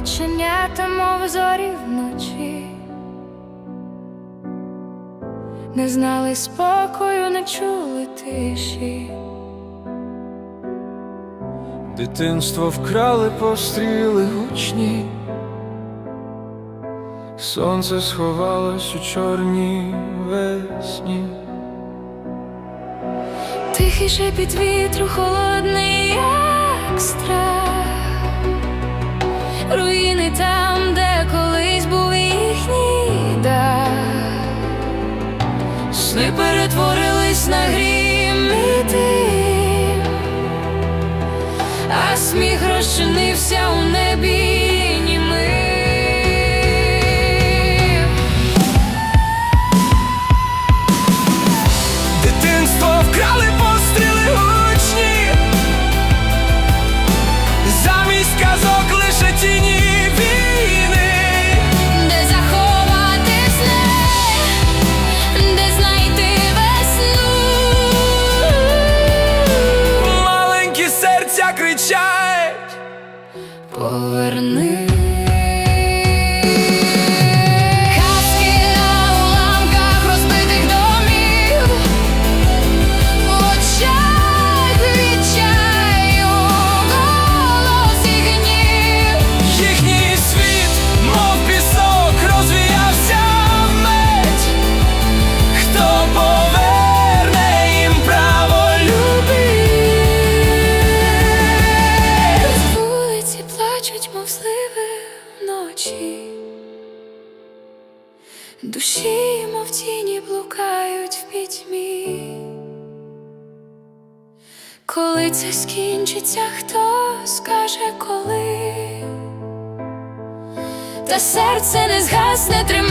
оченята, мов зорі вночі. Не знали спокою, не чули тиші. Дитинство вкрали постріли гучні, сонце сховалось у чорній весні. Тихий шепіт вітру, холодний, як страх. Руїни там, де колись був їхній дах. Сни перетворились на грім і дим, а сміх розчинився у небі кричать. поверни. Душі, мов тіні, блукають в пітьмі. Коли це скінчиться, хто скаже коли? Та серце не згасне, тримає